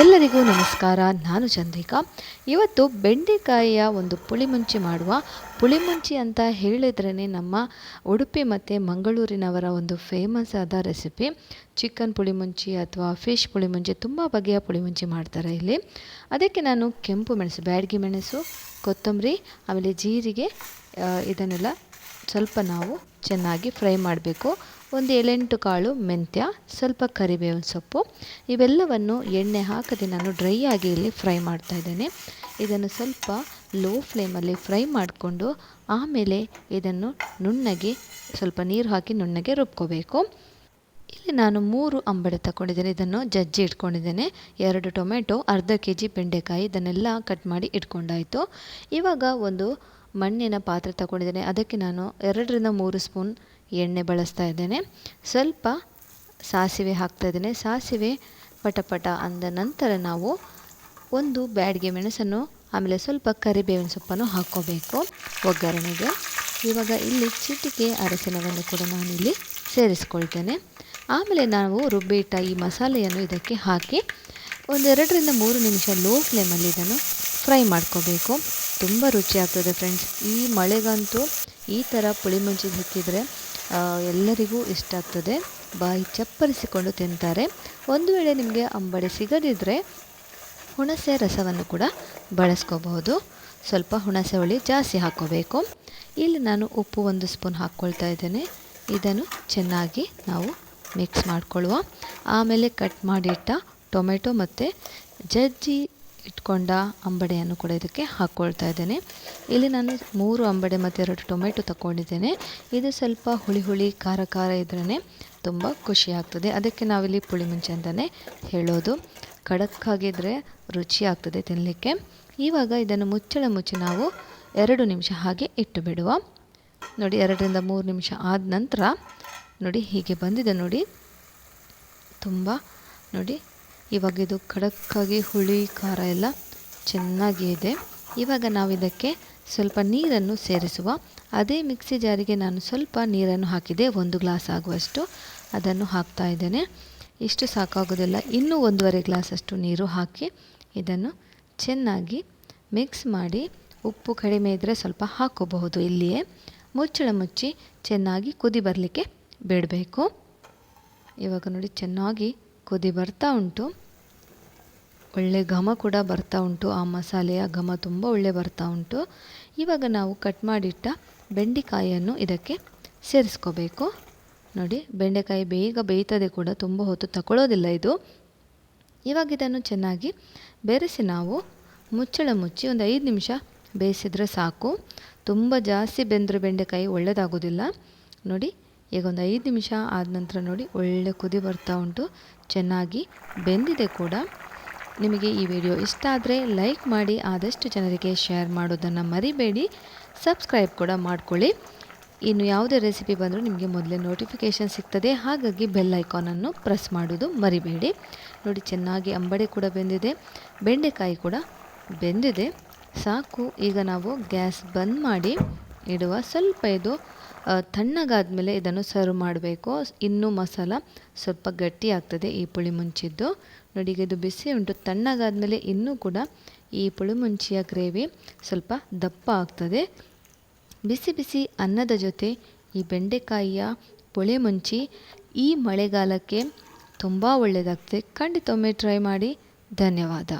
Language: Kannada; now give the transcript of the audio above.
ಎಲ್ಲರಿಗೂ ನಮಸ್ಕಾರ. ನಾನು ಚಂದ್ರಿಕಾ. ಇವತ್ತು ಬೆಂಡೆಕಾಯಿಯ ಒಂದು ಪುಳಿಮುಂಚಿ ಮಾಡುವ. ಪುಳಿಮುಂಚಿ ಅಂತ ಹೇಳಿದ್ರೇ ನಮ್ಮ ಉಡುಪಿ ಮತ್ತು ಮಂಗಳೂರಿನವರ ಒಂದು ಫೇಮಸ್ ಆದ ರೆಸಿಪಿ ಚಿಕನ್ ಪುಳಿಮುಂಚಿ ಅಥವಾ ಫಿಶ್ ಪುಳಿಮುಂಚಿ ತುಂಬ ಬಗೆಯ ಪುಳಿಮುಂಚಿ ಮಾಡ್ತಾರೆ ಇಲ್ಲಿ. ಅದಕ್ಕೆ ನಾನು ಕೆಂಪು ಮೆಣಸು, ಬ್ಯಾಡಗಿ ಮೆಣಸು, ಕೊತ್ತಂಬರಿ, ಆಮೇಲೆ ಜೀರಿಗೆ ಇದನ್ನೆಲ್ಲ ಸ್ವಲ್ಪ ನಾವು ಚೆನ್ನಾಗಿ ಫ್ರೈ ಮಾಡಬೇಕು. ಒಂದು ಏಳೆಂಟು ಕಾಳು ಮೆಂತ್ಯ, ಸ್ವಲ್ಪ ಕರಿಬೇವಿನ ಸೊಪ್ಪು. ಇವೆಲ್ಲವನ್ನು ಎಣ್ಣೆ ಹಾಕದೆ ನಾನು ಡ್ರೈ ಆಗಿ ಇಲ್ಲಿ ಫ್ರೈ ಮಾಡ್ತಾ ಇದ್ದೇನೆ. ಇದನ್ನು ಸ್ವಲ್ಪ ಲೋ ಫ್ಲೇಮಲ್ಲಿ ಫ್ರೈ ಮಾಡಿಕೊಂಡು ಆಮೇಲೆ ಇದನ್ನು ನುಣ್ಣಗೆ, ಸ್ವಲ್ಪ ನೀರು ಹಾಕಿ ನುಣ್ಣಗೆ ರುಬ್ಕೋಬೇಕು. ಇಲ್ಲಿ ನಾನು ಮೂರು ಅಂಬಡೆ ತಗೊಂಡಿದ್ದೇನೆ ಇದನ್ನು ಜಜ್ಜಿ ಇಟ್ಕೊಂಡಿದ್ದೇನೆ. ಎರಡು ಟೊಮೆಟೊ, ಅರ್ಧ ಕೆ ಜಿ ಬೆಂಡೆಕಾಯಿ, ಇದನ್ನೆಲ್ಲ ಕಟ್ ಮಾಡಿ ಇಟ್ಕೊಂಡಾಯಿತು. ಇವಾಗ ಒಂದು ಮಣ್ಣಿನ ಪಾತ್ರೆ ತಗೊಂಡಿದ್ದೇನೆ. ಅದಕ್ಕೆ ನಾನು ಎರಡರಿಂದ ಮೂರು ಸ್ಪೂನ್ ಎಣ್ಣೆ ಬಳಸ್ತಾ ಇದ್ದೇನೆ. ಸ್ವಲ್ಪ ಸಾಸಿವೆ ಹಾಕ್ತಾ ಇದ್ದೇನೆ. ಸಾಸಿವೆ ಪಟಪಟ ಅಂದ ನಂತರ ನಾವು ಒಂದು ಬ್ಯಾಡಿಗೆ ಮೆಣಸನ್ನು, ಆಮೇಲೆ ಸ್ವಲ್ಪ ಕರಿಬೇವಿನ ಸೊಪ್ಪನ್ನು ಹಾಕ್ಕೋಬೇಕು ಒಗ್ಗರಣೆಗೆ. ಇವಾಗ ಇಲ್ಲಿ ಚಿಟಿಕೆ ಅರಸಿನವನ್ನು ಕೂಡ ನಾನಿಲ್ಲಿ ಸೇರಿಸ್ಕೊಳ್ತೇನೆ. ಆಮೇಲೆ ನಾವು ರುಬ್ಬಿಟ್ಟ ಈ ಮಸಾಲೆಯನ್ನು ಇದಕ್ಕೆ ಹಾಕಿ ಒಂದೆರಡರಿಂದ ಮೂರು ನಿಮಿಷ ಲೋ ಫ್ಲೇಮಲ್ಲಿ ಇದನ್ನು ಫ್ರೈ ಮಾಡ್ಕೋಬೇಕು. ತುಂಬ ರುಚಿಯಾಗ್ತದೆ ಫ್ರೆಂಡ್ಸ್ ಈ ಮಳೆಗಂತೂ ಈ ಥರ ಪುಳಿಮುಂಚಿ ಸಿಕ್ಕಿದರೆ ಆ, ಎಲ್ಲರಿಗೂ ಇಷ್ಟ ಆಗ್ತದೆ. ಬಾಯಿ ಚಪ್ಪರಿಸಿಕೊಂಡು ತಿಂತಾರೆ. ಒಂದು ವೇಳೆ ನಿಮಗೆ ಅಂಬಡೆ ಸಿಗದಿದ್ದರೆ ಹುಣಸೆ ರಸವನ್ನು ಕೂಡ ಬಳಸ್ಕೋಬಹುದು. ಸ್ವಲ್ಪ ಹುಣಸೆ ಹುಳಿ ಜಾಸ್ತಿ ಹಾಕ್ಕೋಬೇಕು ಇಲ್ಲಿ ನಾನು ಉಪ್ಪು ಒಂದು ಸ್ಪೂನ್ ಹಾಕ್ಕೊಳ್ತಾ ಇದ್ದೇನೆ. ಇದನ್ನು ಚೆನ್ನಾಗಿ ನಾವು ಮಿಕ್ಸ್ ಮಾಡಿಕೊಳ್ಳುವ. ಆಮೇಲೆ ಕಟ್ ಮಾಡಿಟ್ಟ ಟೊಮೆಟೊ ಮತ್ತು ಜಜ್ಜಿ ಇಟ್ಕೊಂಡ ಅಂಬಡೆಯನ್ನು ಕೂಡ ಇದಕ್ಕೆ ಹಾಕ್ಕೊಳ್ತಾ ಇದ್ದೇನೆ. ಇಲ್ಲಿ ನಾನು ಮೂರು ಅಂಬಡೆ ಮತ್ತು ಎರಡು ಟೊಮೆಟೊ ತಗೊಂಡಿದ್ದೇನೆ ಇದು ಸ್ವಲ್ಪ ಹುಳಿ ಹುಳಿ, ಖಾರ ಖಾರ ಇದ್ರೇ ತುಂಬ ಖುಷಿ ಆಗ್ತದೆ. ಅದಕ್ಕೆ ನಾವಿಲ್ಲಿ ಪುಳಿ ಮುಂಚೆ ಅಂತಲೇ ಹೇಳೋದು ಖಡಕ್ಕಾಗಿದ್ದರೆ ರುಚಿ ಆಗ್ತದೆ ತಿನ್ನಲಿಕ್ಕೆ ಇವಾಗ ಇದನ್ನು ಮುಚ್ಚಳ ಮುಚ್ಚಿ ನಾವು ಎರಡು ನಿಮಿಷ ಹಾಗೆ ಇಟ್ಟು ಬಿಡುವ. ನೋಡಿ, ಎರಡರಿಂದ ಮೂರು ನಿಮಿಷ ಆದ ನಂತರ ನೋಡಿ ಹೀಗೆ ಬಂದಿದೆ ನೋಡಿ. ತುಂಬ ನೋಡಿ ಇವಾಗ ಇದು ಖಡಕ್ಕಾಗಿ ಹುಳಿ, ಖಾರ ಎಲ್ಲ ಚೆನ್ನಾಗಿ ಇದೆ ಇವಾಗ ನಾವು ಇದಕ್ಕೆ ಸ್ವಲ್ಪ ನೀರನ್ನು ಸೇರಿಸುವ. ಅದೇ ಮಿಕ್ಸಿ ಜಾರಿಗೆ ನಾನು ಸ್ವಲ್ಪ ನೀರನ್ನು ಹಾಕಿದೆ. ಒಂದು ಗ್ಲಾಸ್ ಆಗುವಷ್ಟು ಅದನ್ನು ಹಾಕ್ತಾ ಇದ್ದೇನೆ. ಇಷ್ಟು ಸಾಕಾಗೋದಿಲ್ಲ. ಇನ್ನೂ ಒಂದೂವರೆ ಗ್ಲಾಸಷ್ಟು ನೀರು ಹಾಕಿ ಇದನ್ನು ಚೆನ್ನಾಗಿ ಮಿಕ್ಸ್ ಮಾಡಿ ಉಪ್ಪು ಕಡಿಮೆ ಇದ್ದರೆ ಸ್ವಲ್ಪ ಹಾಕೋಬಹುದು. ಇಲ್ಲಿಯೇ ಮುಚ್ಚಳ ಮುಚ್ಚಿ ಚೆನ್ನಾಗಿ ಕುದಿ ಬರಲಿಕ್ಕೆ ಬಿಡಬೇಕು. ಇವಾಗ ನೋಡಿ ಚೆನ್ನಾಗಿ ಕುದಿ ಬರ್ತಾ ಉಂಟು. ಒಳ್ಳೆ ಘಮ ಕೂಡ ಬರ್ತಾ ಉಂಟು. ಆ ಮಸಾಲೆಯ ಘಮ ತುಂಬ ಒಳ್ಳೆ ಬರ್ತಾ ಉಂಟು. ಇವಾಗ ನಾವು ಕಟ್ ಮಾಡಿಟ್ಟ ಬೆಂಡೆಕಾಯಿಯನ್ನು ಇದಕ್ಕೆ ಸೇರಿಸ್ಕೋಬೇಕು. ನೋಡಿ, ಬೆಂಡೆಕಾಯಿ ಬೇಗ ಬೇಯ್ತದೆ ಕೂಡ, ತುಂಬ ಹೊತ್ತು ತಗೊಳ್ಳೋದಿಲ್ಲ ಇದು. ಇವಾಗ ಇದನ್ನು ಚೆನ್ನಾಗಿ ಬೆರೆಸಿ ನಾವು ಮುಚ್ಚಳ ಮುಚ್ಚಿ ಒಂದು ಐದು ನಿಮಿಷ ಬೇಯಿಸಿದರೆ ಸಾಕು. ತುಂಬ ಜಾಸ್ತಿ ಬೆಂದರೆ ಬೆಂಡೆಕಾಯಿ ಒಳ್ಳೆಯದಾಗೋದಿಲ್ಲ ನೋಡಿ ಈಗ ಒಂದು ಐದು ನಿಮಿಷ ಆದ ನಂತರ ನೋಡಿ ಒಳ್ಳೆ ಕುದಿ ಬರ್ತಾ ಉಂಟು. ಚೆನ್ನಾಗಿ ಬೆಂದಿದೆ ಕೂಡ. ನಿಮಗೆ ಈ ವಿಡಿಯೋ ಇಷ್ಟ ಆದರೆ ಲೈಕ್ ಮಾಡಿ, ಆದಷ್ಟು ಜನರಿಗೆ ಶೇರ್ ಮಾಡೋದನ್ನು ಮರಿಬೇಡಿ. ಸಬ್ಸ್ಕ್ರೈಬ್ ಕೂಡ ಮಾಡಿಕೊಳ್ಳಿ. ಇನ್ನು ಯಾವುದೇ ರೆಸಿಪಿ ಬಂದರೂ ನಿಮಗೆ ಮೊದಲೇ ನೋಟಿಫಿಕೇಷನ್ ಸಿಗ್ತದೆ. ಹಾಗಾಗಿ ಬೆಲ್ ಐಕಾನನ್ನು ಪ್ರೆಸ್ ಮಾಡೋದು ಮರಿಬೇಡಿ. ನೋಡಿ ಚೆನ್ನಾಗಿ ಅಂಬಡೆ ಕೂಡ ಬೆಂದಿದೆ. ಬೆಂಡೆಕಾಯಿ ಕೂಡ ಬೆಂದಿದೆ. ಸಾಕು. ಈಗ ನಾವು ಗ್ಯಾಸ್ ಬಂದ್ ಮಾಡಿ ಇಡುವ ಸ್ವಲ್ಪ ಇದು ತಣ್ಣಗಾದ್ಮೇಲೆ ಇದನ್ನು ಸರ್ವ್ ಮಾಡಬೇಕು. ಇನ್ನೂ ಮಸಾಲ ಸ್ವಲ್ಪ ಗಟ್ಟಿ ಆಗ್ತದೆ ಈ ಪುಳಿ ಮುಂಚಿದ್ದು. ನೋಡಿ, ಈಗ ಇದು ಬಿಸಿ ಉಂಟು. ತಣ್ಣಗಾದ್ಮೇಲೆ ಇನ್ನೂ ಕೂಡ ಈ ಪುಳಿ ಮುಂಚಿಯ ಗ್ರೇವಿ ಸ್ವಲ್ಪ ದಪ್ಪ ಆಗ್ತದೆ. ಬಿಸಿ ಬಿಸಿ ಅನ್ನದ ಜೊತೆ ಈ ಬೆಂಡೆಕಾಯಿಯ ಪುಳಿ ಮುಂಚಿ ಈ ಮಳೆಗಾಲಕ್ಕೆ ತುಂಬ ಒಳ್ಳೆಯದಾಗ್ತದೆ ಖಂಡಿತ ಒಮ್ಮೆ ಟ್ರೈ ಮಾಡಿ. ಧನ್ಯವಾದ.